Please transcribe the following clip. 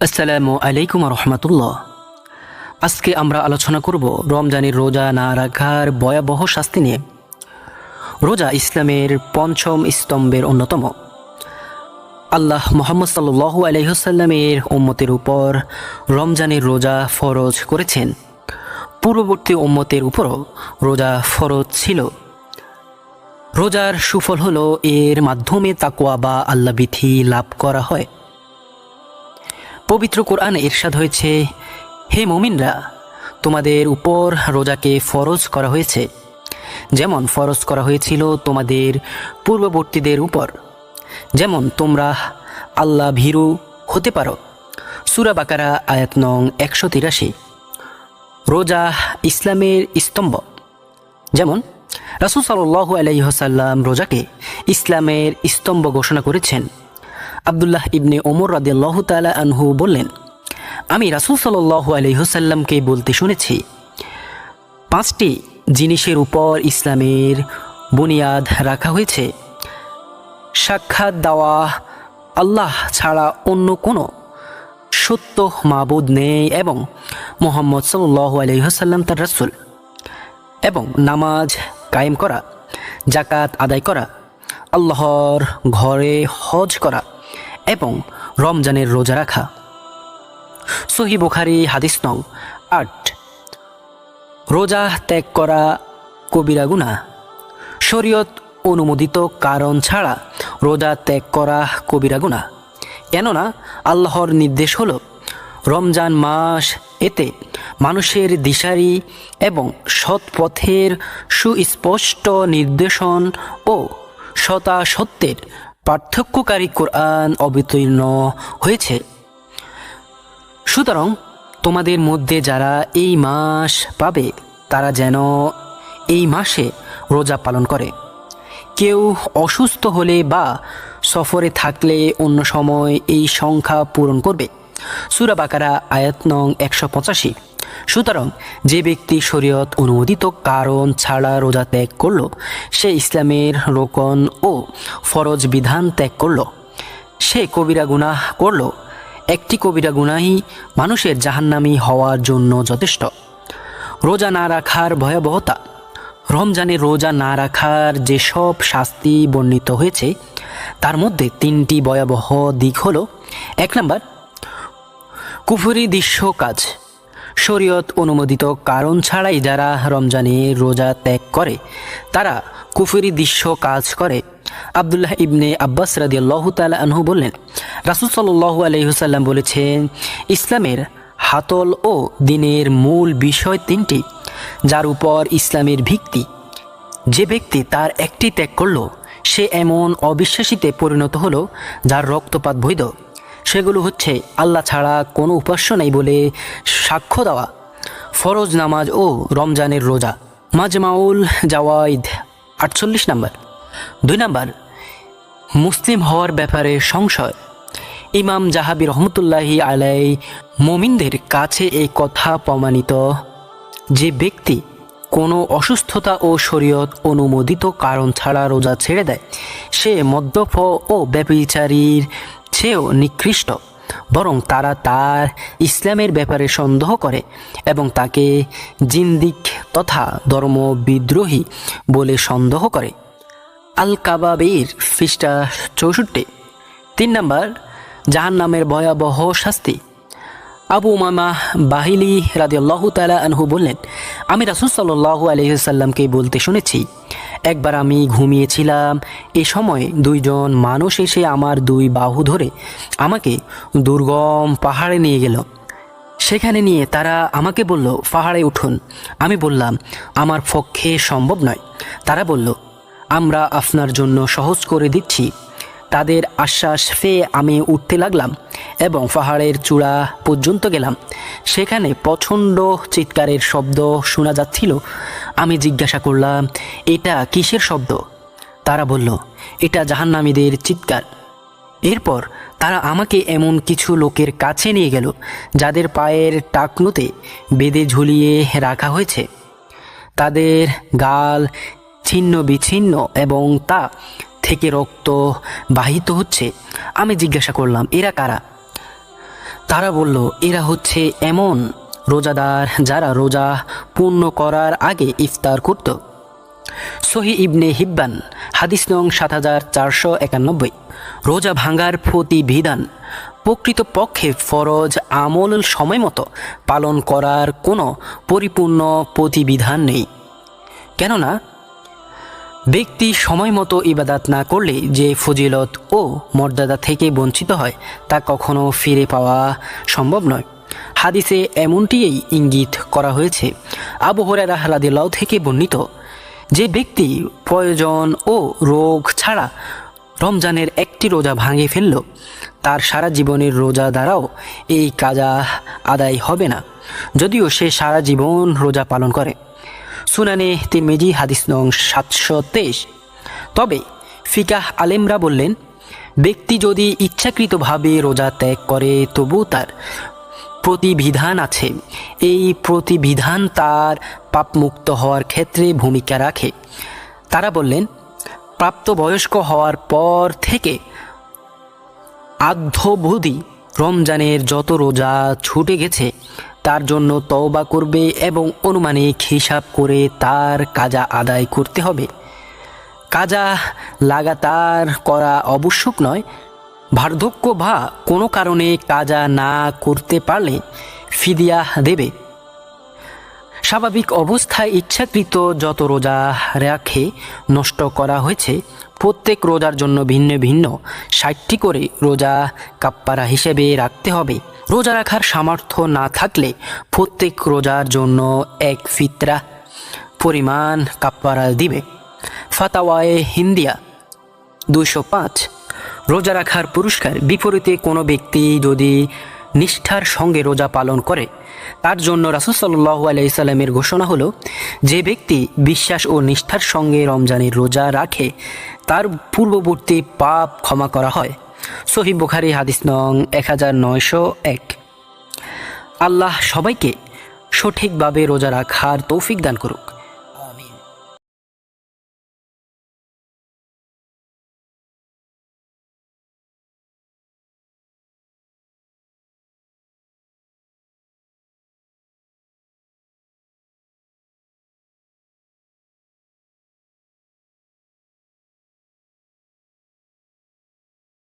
আসসালামু আলাইকুম রহমতুল্লাহ আজকে আমরা আলোচনা করব রমজানের রোজা না রাখার ভয়াবহ শাস্তি নিয়ে। রোজা ইসলামের পঞ্চম স্তম্ভের অন্যতম। আল্লাহ মোহাম্মদ সাল্লু আলহিহসাল্লামের উম্মতের উপর রমজানের রোজা ফরজ করেছেন। পূর্ববর্তী উম্মতের উপরও রোজা ফরজ ছিল। রোজার সুফল হলো এর মাধ্যমে তাকোয়া বা আল্লাহ বিধি লাভ করা হয়। পবিত্র কোরআনে ইরশাদ হয়েছে, হে মমিনরা, তোমাদের উপর রোজাকে ফরজ করা হয়েছে। যেমন ফরজ করা হয়েছিল তোমাদের পূর্ববর্তীদের উপর। যেমন তোমরা আল্লাহ ভীরু হতে পারো। সুরা বাকারা, আয়াত নং একশো তিরাশি। রোজা ইসলামের স্তম্ভ। যেমন রাসুল সাল্লাহ আলাইহসাল্লাম রোজাকে ইসলামের স্তম্ভ ঘোষণা করেছেন। আবদুল্লাহ ইবনে ওমর রাদিয়াল্লাহ তালা আনহু বললেন, আমি রাসুল সাল্লাহ আলহিহসাল্লামকে বলতে শুনেছি, পাঁচটি জিনিসের উপর ইসলামের বুনিয়াদ রাখা হয়েছে। সাক্ষাৎ দেওয়া আল্লাহ ছাড়া অন্য কোনো সত্য মাবুদ নেই এবং মোহাম্মদ সাল্লাহ আলহিহসাল্লাম তার রাসুল। এবং নামাজ কায়েম করা জাকাত আদায় করা, আল্লাহর ঘরে হজ করা এবং রমজানের রোজা রাখা। সহি বুখারি, হাদিস নং আট। রোজা ত্যাগ করা কবিরা গুণা শরীয়ত অনুমোদিত কারণ ছাড়া রোজা ত্যাগ করা কবিরা গুণা কেননা আল্লাহর নির্দেশ হল রমজান মাস এতে মানুষের দিশারি এবং সৎ পথের সুস্পষ্ট নির্দেশন ও সতা সত্যের পার্থক্যকারী কোরআন অবতীর্ণ হয়েছে। সুতরাং তোমাদের মধ্যে যারা এই মাস পাবে, তারা যেন এই মাসে রোজা পালন করে। কেউ অসুস্থ হলে বা সফরে থাকলে অন্য সময় এই সংখ্যা পূরণ করবে। সুরা বাকারা আয়াত নং একশো পঁচাশি। সুতরাং যে ব্যক্তি শরীয়ত অনুমোদিত কারণ ছাড়া রোজা ত্যাগ করল, সে ইসলামের রোকন ও ফরজ বিধান ত্যাগ করল। সে কবিরা গুনাহ করল। একটি কবিরা গুনাহি মানুষের জাহান্নামি হওয়ার জন্য যথেষ্ট। রোজা না রাখার ভয়াবহতা। রমজানে রোজা না রাখার যেসব শাস্তি বর্ণিত হয়েছে, তার মধ্যে তিনটি ভয়াবহ দিক হল, এক নম্বর, কুফুরি দৃশ্য কাজ। শরীয়ত অনুমোদিত কারণ ছাড়াই যারা রমজানে রোজা ত্যাগ করে, তারা কুফুরি দৃশ্য কাজ করে। আবদুল্লাহ ইবনে আব্বাস রাদিয়াল্লাহ তালা আনহু বললেন, রাসুল সাল্লু আলহিহসাল্লাম বলেছেন, ইসলামের হাতল ও দিনের মূল বিষয় তিনটি, যার উপর ইসলামের ভিত্তি। যে ব্যক্তি তার একটি ত্যাগ করল, সে এমন অবিশ্বাসীতে পরিণত হলো, যার রক্তপাত বৈধ। সেগুলো হচ্ছে আল্লাহ ছাড়া কোনো উপাস্য নেই বলে সাক্ষ্য দেওয়া, ফরজ নামাজ ও রমজানের রোজা। মাজমাউল জাওয়াইদ, আটচল্লিশ নাম্বার। দুই নাম্বার, মুসলিম হওয়ার ব্যাপারে সংশয়। ইমাম জাহাবি রহমতুল্লাহি আলাই মোমিনদের কাছে এই কথা প্রমাণিত যে ব্যক্তি কোনো অসুস্থতা ও শরীয়ত অনুমোদিত কারণ ছাড়া রোজা ছেড়ে দেয়, সে মদ্যপ ও ব্যবিচারীর চেয়েও নিকৃষ্ট, বরং তারা তার ইসলামের ব্যাপারে সন্দেহ করে এবং তাকে জিন্দিক তথা ধর্ম বিদ্রোহী বলে সন্দেহ করে। আল কাবাবের ফিস্টা চৌষট্টি, তিন নম্বর জাহান নামের ভয়াবহ শাস্তি। আবু মামা বাহিলি রাদিয়াল্লাহ তালা আনহু বললেন, আমি রাসুল সাল্লাহ আলহিসাল্লামকে বলতে শুনেছি, একবার আমি ঘুমিয়েছিলাম, এ সময় দুইজন মানুষ এসে আমার দুই বাহু ধরে আমাকে দুর্গম পাহাড়ে নিয়ে গেল। সেখানে নিয়ে তারা আমাকে বলল, পাহাড়ে উঠুন। আমি বললাম, আমার পক্ষে সম্ভব নয়। তারা বলল, আমরা আপনার জন্য সহজ করে দিচ্ছি। তাদের আশ্বাস পেয়ে আমি উঠতে লাগলাম এবং পাহাড়ের চূড়া পর্যন্ত গেলাম। সেখানে প্রচণ্ড চিৎকারের শব্দ শোনা যাচ্ছিল। আমি জিজ্ঞাসা করলাম, এটা কিসের শব্দ? তারা বলল, এটা জাহান্নামীদের চিৎকার। এরপর তারা আমাকে এমন কিছু লোকের কাছে নিয়ে গেল, যাদের পায়ের টাকনুতে বেঁধে ঝুলিয়ে রাখা হয়েছে। তাদের গাল ছিন্ন বিচ্ছিন্ন এবং তা থেকে রক্ত বাহিত হচ্ছে? আমি জিজ্ঞাসা করলাম, এরা কারা? তারা বলল, এরা হচ্ছে এমন রোজাদার যারা রোজা পূর্ণ করার আগে ইফতার করত। সহি ইবনে হিব্বান, হাদিস নং সাত হাজার চারশো একানব্বই। রোজা ভাঙার প্রতিবিধান, প্রকৃতপক্ষে ফরজ আমল সময় মতো পালন করার কোনো পরিপূর্ণ প্রতিবিধান নেই। কেননা ব্যক্তি সময় মতো ইবাদাত না করলে যে ফজিলত ও মর্যাদা থেকে বঞ্চিত হয়, তা কখনো ফিরে পাওয়া সম্ভব নয়। হাদিসে এমনটিই ইঙ্গিত করা হয়েছে। আবু হরারা থেকে বর্ণিত, যে ব্যক্তি প্রয়োজন ও রোগ ছাড়া রমজানের একটি রোজা ভাঙে ফেলল, তার সারা জীবনের রোজা দ্বারাও এই কাজা আদায় হবে না। যদিও সে সারা জীবন রোজা পালন করে। সুনানে তিরমিজি হাদিস নং সাতশো তেইশ। তবে ফিকাহ আলেমরা বললেন, ব্যক্তি যদি ইচ্ছাকৃতভাবে রোজা ত্যাগ করে, তবু তার প্রতিবিধান আছে। এই প্রতিবিধান তার পাপমুক্ত হওয়ার ক্ষেত্রে ভূমিকা রাখে। তারা বললেন, প্রাপ্তবয়স্ক হওয়ার পর থেকে আধ্যবধি রমজানের যত রোজা ছুটে গেছে তার জন্য তওবা করবে এবং অনুমানিক হিসাব করে তার কাজা আদায় করতে হবে। কাজা লাগাতার করা আবশ্যক নয়। বার্ধক্য বা কোনো কারণে কাজা না করতে পারলে ফিদিয়া দেবে। স্বাভাবিক অবস্থায় ইচ্ছাকৃত যত রোজা রাখে নষ্ট করা হয়েছে, প্রত্যেক রোজার জন্য ভিন্ন ভিন্ন ষাটটি করে রোজা কাপ্পারা হিসেবে রাখতে হবে। রোজা রাখার সামর্থ্য না থাকলে প্রত্যেক রোজার জন্য এক ফিতরা পরিমাণ কাপ্পারা দিবে। ফাতাওয়ায়ে হিন্দিয়া দুইশো পাঁচ। রোজা রাখার পুরস্কার। বিপরীতে কোনো ব্যক্তি যদি নিষ্ঠার সঙ্গে রোজা পালন করে, তার জন্য রাসুসাল্লাহ আলাইসাল্লামের ঘোষণা হলো, যে ব্যক্তি বিশ্বাস ও নিষ্ঠার সঙ্গে রমজানের রোজা রাখে, তার পূর্ববর্তী পাপ ক্ষমা করা হয়। সহি বুখারি হাদিস নং এক হাজার নয়শো এক। আল্লাহ সবাইকে সঠিকভাবে রোজা রাখার তৌফিক দান করুক।